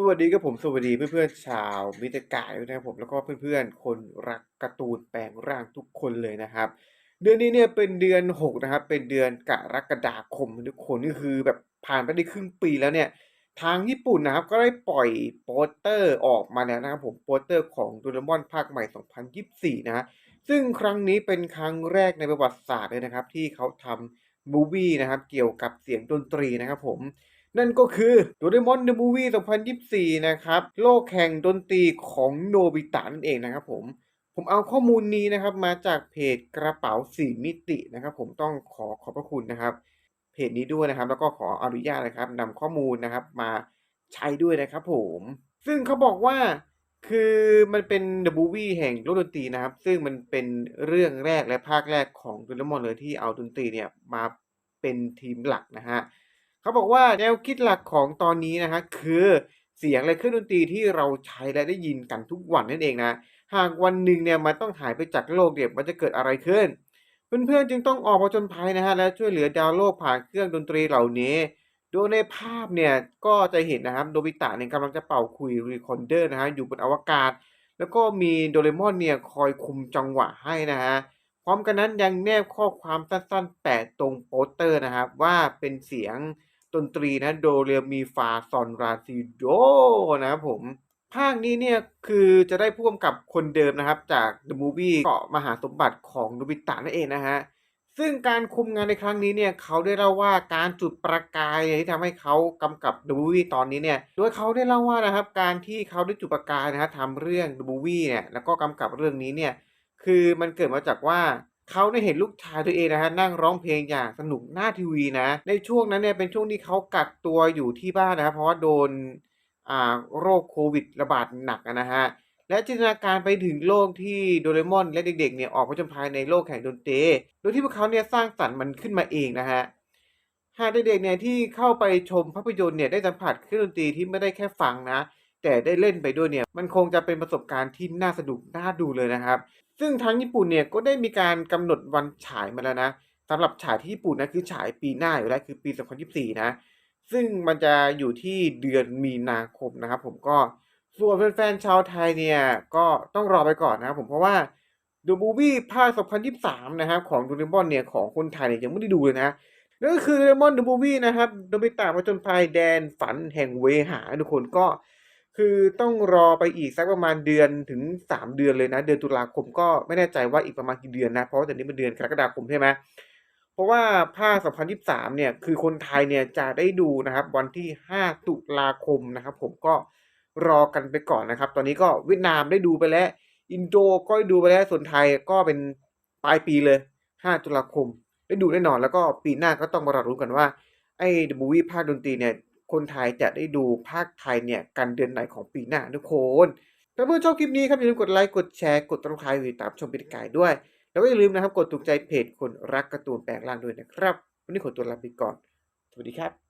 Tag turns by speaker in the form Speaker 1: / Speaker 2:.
Speaker 1: สวัสดีครับผมสวัสดีเพื่อนๆชาวมิตรกายด้วยนะครับผมแล้วก็เพื่อนๆ คนรักการ์ตูนแปลงร่างทุกคนเลยนะครับ เดือนนี้เนี่ยเป็นเดือน 6 นะครับ เป็นเดือนกรกฎาคมทุกคนก็คือแบบผ่านไปได้ครึ่งปีแล้วเนี่ย ทางญี่ปุ่นนะครับก็ได้ปล่อยโปสเตอร์ออกมาแล้วนะครับผมโปสเตอร์ของดเรมอนภาคใหม่ 2024นะฮะซึ่งครั้งนี้เป็นครั้งแรกในประวัติศาสตร์เลยนะครับ ที่เขาทำมูวี่นะครับเกี่ยวกับเสียงดนตรีนะครับผม นั่นก็คือโดเรมอนเดอะมูวี่ 2024 นะครับ โลกแห่งดนตรีของโนบิตะนั่นเองนะครับผม ผมเอาข้อมูลนี้นะครับมาจากเพจกระเป๋าสี่มิตินะครับ ผมต้องขอขอบพระคุณนะครับ เพจนี้ด้วยนะครับ แล้วก็ขออนุญาตนะครับนำข้อมูลนะครับมาใช้ด้วยนะครับผม ซึ่งเขาบอกว่าคือมันเป็น The Movie แห่งโลกดนตรีนะครับ ซึ่งมันเป็นเรื่องแรกและภาคแรกของโดเรมอนเลยที่เอาดนตรีเนี่ยมาเป็นทีมหลักนะฮะ เขาบอกว่าแนวคิดหลักของตอนนี้นะฮะคือเสียงและเครื่องดนตรีที่เราใช้และได้ยินกันทุกวันนั่นเองนะ หากวันหนึ่งเนี่ยมันต้องหายไปจากโลกเนี่ยมันจะเกิดอะไรขึ้น เพื่อนๆจึงต้องออกผจญภัยนะฮะและช่วยเหลือดาวโลกผ่านเครื่องดนตรีเหล่านี้ โดยในภาพเนี่ยก็จะเห็นนะครับโนบิตะเนี่ยกำลังจะเป่าคุยรีคอร์เดอร์นะฮะอยู่บนอวกาศ แล้วก็มีโดเรมอนเนี่ยคอยคุมจังหวะให้นะฮะพร้อมกันนั้นยังแนบข้อความสั้นๆแปะตรงโปสเตอร์นะครับว่าเป็นเสียง ดนตรีนะโดเรมีฟาซอนราซิโดนะครับผม ภาคนี้เนี่ยคือจะได้พ่วงกับคนเดิมนะครับ จาก The Movie เกาะมหาสมบัติของโนบิตะนั่นเองนะฮะซึ่งการคุมงานในครั้งนี้เนี่ยเขาได้เล่าว่าการจุดประกายที่ที่ทำให้เขากำกับ The Movie ตอนนี้เนี่ยโดยเขาได้เล่าว่านะครับการที่เขาได้จุดประกายนะฮะทำเรื่อง The Movie เนี่ยแล้วก็กำกับเรื่องนี้เนี่ยคือมันเกิดมาจากว่า เขาได้เห็นลูกชายตัวเองนะฮะนั่งร้องเพลงอย่างสนุกหน้าทีวีนะ ในช่วงนั้นเนี่ยเป็นช่วงที่เขากักตัวอยู่ที่บ้านนะครับเพราะว่าโดนอ่าโรคโควิดระบาดหนักนะฮะและจินตนาการไปถึงโลกที่โดเรมอนและเด็กๆเนี่ยออกผจญภัยในโลกแห่งดนตรีโดยที่พวกเขาเนี่ยสร้างสรรค์มันขึ้นมาเองนะฮะหากเด็กๆเนี่ยที่เข้าไปชมภาพยนตร์เนี่ยได้สัมผัสเครื่องดนตรีที่ไม่ได้แค่ฟังนะ แต่ได้เล่นไปด้วยเนี่ยมันคงจะเป็นประสบการณ์ที่น่าสนุกน่าดูเลยนะครับ ซึ่งทางญี่ปุ่นเนี่ยก็ได้มีการกำหนดวันฉายมาแล้วนะสำหรับฉายที่ญี่ปุ่นนะคือฉายปีหน้าอยู่แล้วคือปี 2024 นะ ซึ่งมันจะอยู่ที่เดือนมีนาคมนะครับ ผมก็ส่วนแฟนๆชาวไทยเนี่ยก็ต้องรอไปก่อนนะครับผมเพราะว่า The Movie ภาค 2023 นะครับของโดเรมอนเนี่ยของคนไทยเนี่ยยังไม่ได้ดูเลยนะนั่นก็คือดเรมอน The Movie นะครับโดบิตะผจญภัยแดนฝันแห่งเวหาทุกคนก็ คือต้องรอไปอีกสักประมาณเดือนถึง 3 เดือนเลยนะ เดือนตุลาคมก็ไม่แน่ใจว่าอีกประมาณกี่เดือนนะ เพราะว่าตอนนี้มันเดือนกรกฎาคมใช่ไหมเพราะว่าภาค2023 เนี่ย คือคนไทยเนี่ยจะได้ดูนะครับ วันที่ 5 ตุลาคมนะครับ ผมก็รอกันไปก่อนนะครับ ตอนนี้ก็เวียดนามได้ดูไปแล้ว อินโดก็ได้ดูไปแล้ว ส่วนไทยก็เป็นปลายปีเลย 5 ตุลาคม ได้ดูแน่นอน แล้วก็ปีหน้าก็ต้องมารอรุ้กันว่าไอ้ The Movie ภาคดนตรีเนี่ย คนไทยจะได้ดูภาคไทยเนี่ยกันเดือนไหนของปีหน้าทุกคนถ้าเพื่อนชอบคลิปนี้ครับอย่าลืมกดไลค์กดแชร์กดติดตามติดตามชมปิดกายด้วย แล้วก็อย่าลืมนะครับกดถูกใจเพจคนรักการ์ตูนแปลงร่างด้วยนะครับ วันนี้ขอตัวลาไปก่อน สวัสดีครับ